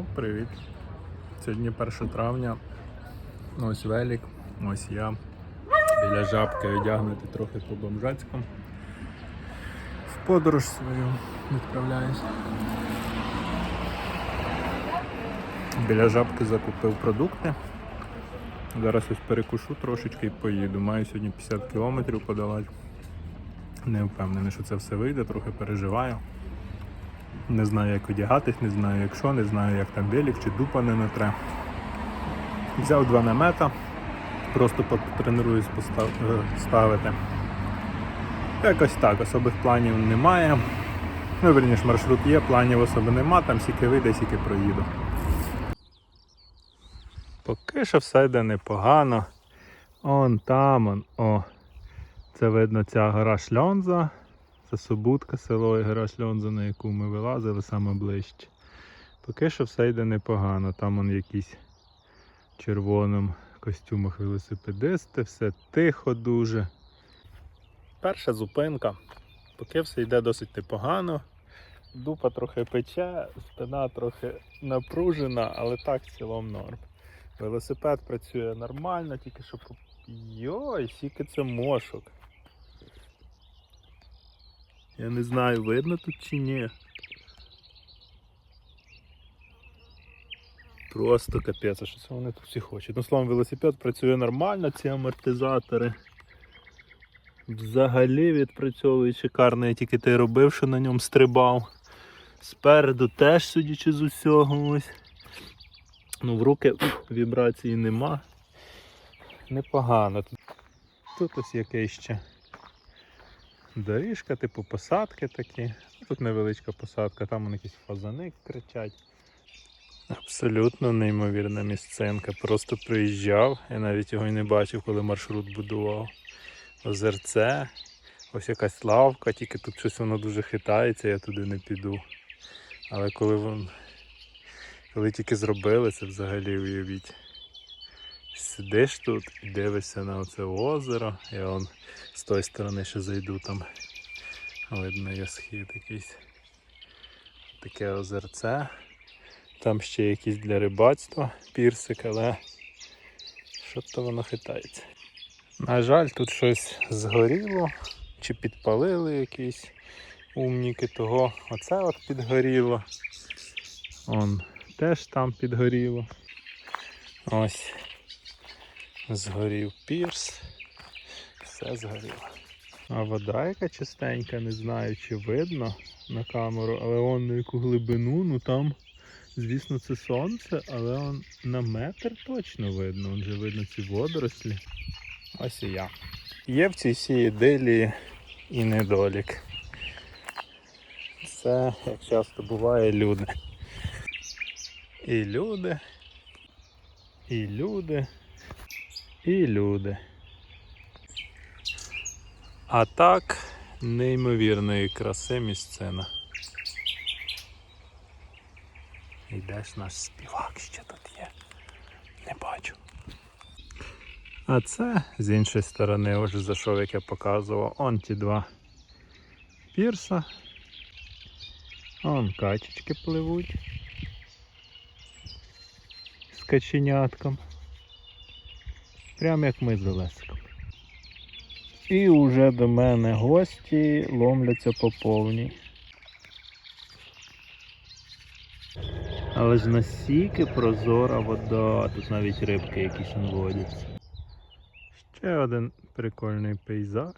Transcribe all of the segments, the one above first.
Ну, привіт. Сьогодні 1 травня. Ось велик, ось я. Біля жабки одягнути трохи по бомжацькому. В подорож свою відправляюсь. Біля жабки закупив продукти. Зараз ось перекушу трошечки і поїду. Маю сьогодні 50 кілометрів подолати. Не впевнений, що це все вийде, трохи переживаю. Не знаю, як одягатись, не знаю, як що, не знаю, як там велик чи дупа не натре. Взяв два намета, просто потренуюсь постав- е. Якось так, особих планів немає. Ну, верніше, маршрут є, планів особи нема, там сіки вийде, сіки проїду. Поки що все йде непогано. Он там, он, о. Це видно ця гора Шльонза. Це Собутка, село і гора на яку ми вилазили саме ближче. Поки що все йде непогано. Там он якісь в червоному костюмах велосипедисти, все тихо дуже. Перша зупинка. Поки все йде досить непогано. Дупа трохи пече, спина трохи напружена, але так в цілому норм. Велосипед працює нормально, тільки що. Йой, скільки це мошок. Я не знаю, видно тут чи ні. Просто капець, що це вони тут всі хочуть. Ну, словом, велосипед працює нормально, ці амортизатори. Взагалі відпрацьовують шикарно, я тільки те робив, що на ньому стрибав. Спереду теж, судячи з усього, ось. Ну, в руки ух, вібрації нема. Непогано. Тут, ось якийсь ще доріжка, типу посадки такі. Тут невеличка посадка, там вон якісь фазани кричать. Абсолютно неймовірна місцинка. Просто приїжджав, я навіть його і не бачив, коли маршрут будував. Озерце, ось якась лавка, тільки тут щось воно дуже хитається, я туди не піду. Але коли вон, коли тільки зробили це взагалі уявіть. Сидиш тут і дивишся на оце озеро. Я вон з тої сторони ще зайду там. Видно є схід якийсь. Таке озерце. Там ще якісь для рибацтва пірсик, але що то воно хитається. На жаль, тут щось згоріло чи підпалили якісь умніки того. Оце от підгоріло. Он теж там підгоріло. Ось. Згорів пірс. Все згоріло. А вода яка чистенька, не знаю, чи видно на камеру, але он на яку глибину, ну там, звісно, це сонце, але он на метр точно видно. Он же видно ці водорослі. Ось і я. Є в цій всій іделії і недолік. Це, як часто буває, люди. І люди, і люди, і люди. А так, неймовірної краси місцина. І де ж наш співак ще тут є? Не бачу. А це з іншої сторони, ось зайшов, як я показував, он ті два пірса. Он качечки пливуть з каченятком. Прям як ми з Олесиком. І уже до мене гості ломляться по повній. Але ж настільки прозора вода, тут навіть рибки якісь водяться. Ще один прикольний пейзаж.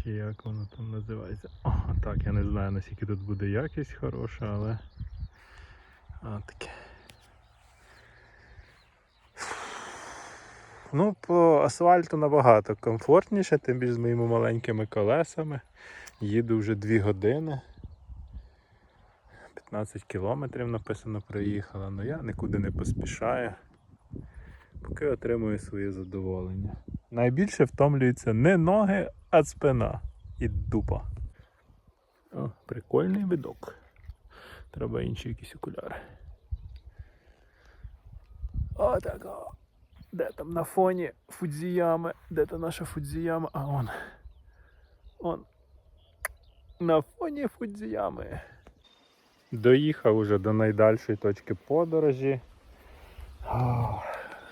Ще як воно там називається. О, так, я не знаю наскільки тут буде якість хороша, але. А, таке. Ну, по асфальту набагато комфортніше, тим більше з моїми маленькими колесами. Їду вже 2 години. 15 кілометрів написано проїхала, але я нікуди не поспішаю, поки отримую своє задоволення. Найбільше втомлюються не ноги, а спина і дупа. О, прикольний видок. Треба інші якісь окуляри. Отако. Де там на фоні Фудзіями? Де то наша Фудзіяма? А он. Он. На фоні Фудзіями. Доїхав уже до найдальшої точки подорожі.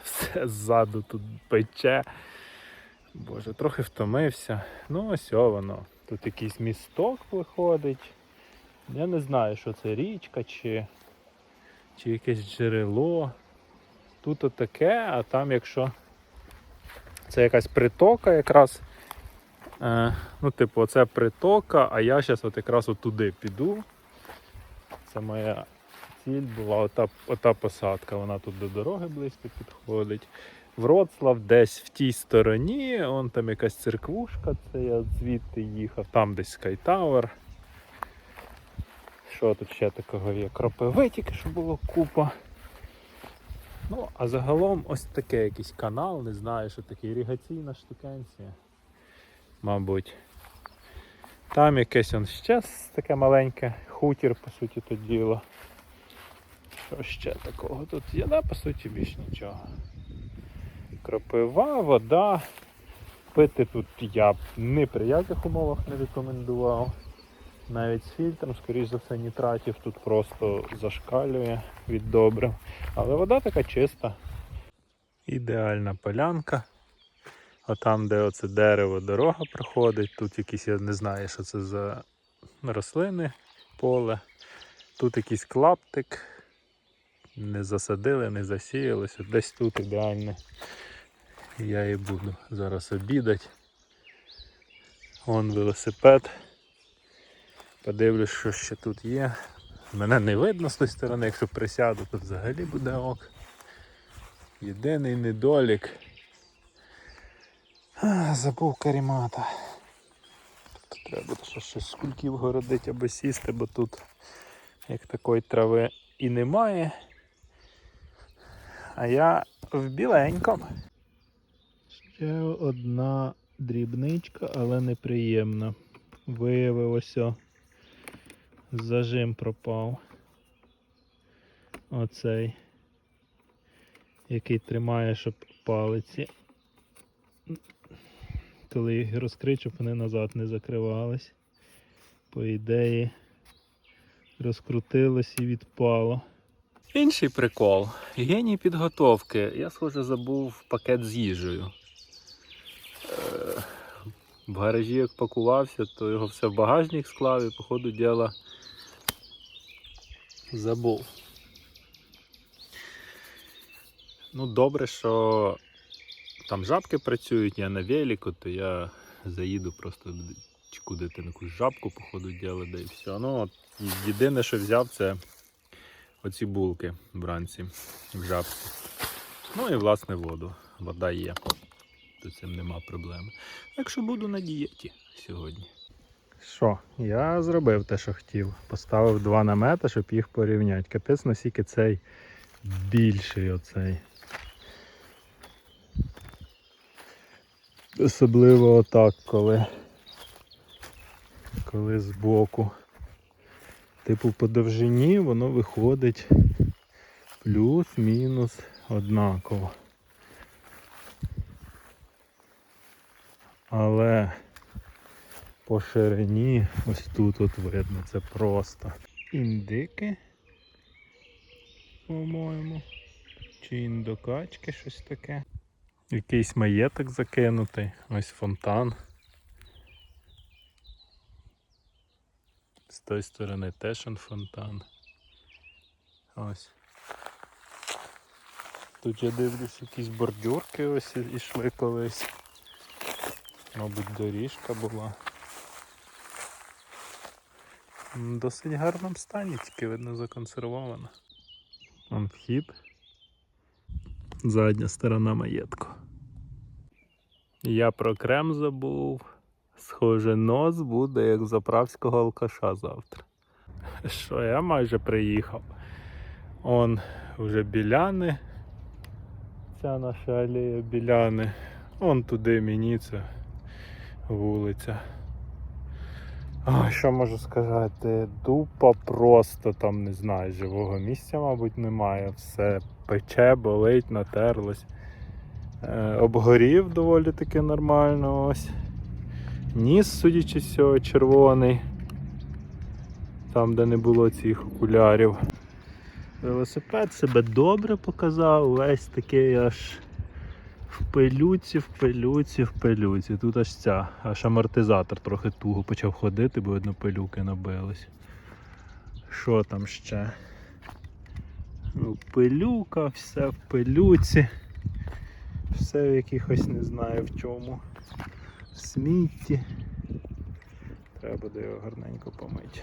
Все ззаду тут пече. Боже, трохи втомився. Ну, ось воно. Тут якийсь місток виходить. Я не знаю, що це річка чи, чи якесь джерело. Тут отаке, а там, якщо це якась притока якраз. Е, ну, типу, оце притока, а я зараз от якраз туди піду. Це моя ціль була ота, ота посадка. Вона тут до дороги близько підходить. Вроцлав десь в тій стороні, он там якась церквушка, це я звідти їхав, там десь Скайтауер. Що тут ще такого є? Кропиви тільки що було купа. Ну, а загалом ось таке якийсь канал, не знаю, що таке іригаційна штукенція. Мабуть. Там якесь он ще таке маленьке хутір, по суті, то діло. Що ще такого тут є? Да, по суті, більш нічого. Кропива, вода. Пити тут я б ні при яких умовах не рекомендував. Навіть з фільтром, скоріш за все, нітратів тут просто зашкалює від добрив. Але вода така чиста. Ідеальна полянка. А там, де оце дерево, дорога проходить, тут якісь, я не знаю, що це за рослини, поле. Тут якийсь клаптик. Не засадили, не засіялося. Десь тут ідеально. Я і буду зараз обідати. Вон велосипед. Подивлюсь, що ще тут є. Мене не видно з тої сторони, якщо присяду, то взагалі буде ок. Єдиний недолік. А, забув карімата. Тут треба буде щось з кульків городити або сісти, бо тут як такої трави і немає. А я в біленькому. Ще одна дрібничка, але неприємна. Виявилося, зажим пропав. Оцей, який тримає, щоб палиці. Коли їх розкрити, щоб вони назад не закривались. По ідеї, розкрутилось і відпало. Інший прикол. Геній підготовки. Я, схоже, забув пакет з їжею. Е, В гаражі як пакувався, то його все в багажник склав і, по ходу діла, забув. Ну, добре, що там жабки працюють, я на велику, то я заїду просто чекудити на якусь жабку, по ходу да і все. Ну, єдине, що взяв, це оці булки вранці в жабці. Ну і власне воду. Вода є. То цим нема проблеми. Якщо буду на дієті сьогодні. Що, я зробив те, що хотів. Поставив два намети, щоб їх порівняти. Капець наскільки цей більший оцей. Особливо отак, коли, коли збоку. Типу по довжині воно виходить плюс-мінус однаково. Але по ширині ось тут от видно, це просто індики, по-моєму. Чи індокачки щось таке. Якийсь маєток закинутий, ось фонтан. З тої сторони теж фонтан. Ось. Тут я дивлюсь якісь бордюрки ось ішли колись. Мабуть, доріжка була. М, Досить гарному стані, тільки видно законсервована. Вон вхід. Задня сторона маєтку. Я про крем забув. Схоже, нос буде як заправського алкаша завтра. Що, я майже приїхав. Он вже біляни. Ця наша алея біляни. Он туди мені це вулиця. Ой, що можу сказати? Дупа просто там не знаю, живого місця, мабуть, немає. Все пече, болить, натерлось. Е, обгорів доволі таки нормально ось. Ніс, судячи з цього, червоний. там, де не було цих окулярів. Велосипед себе добре показав, весь такий аж в пилюці, в пилюці, в пилюці. Тут аж ця, аж амортизатор трохи туго почав ходити, бо видно пилюки набились. Що там ще? Ну, пилюка, все в пилюці. Все в якихось не знаю в чому. В смітті. Треба буде його гарненько помити.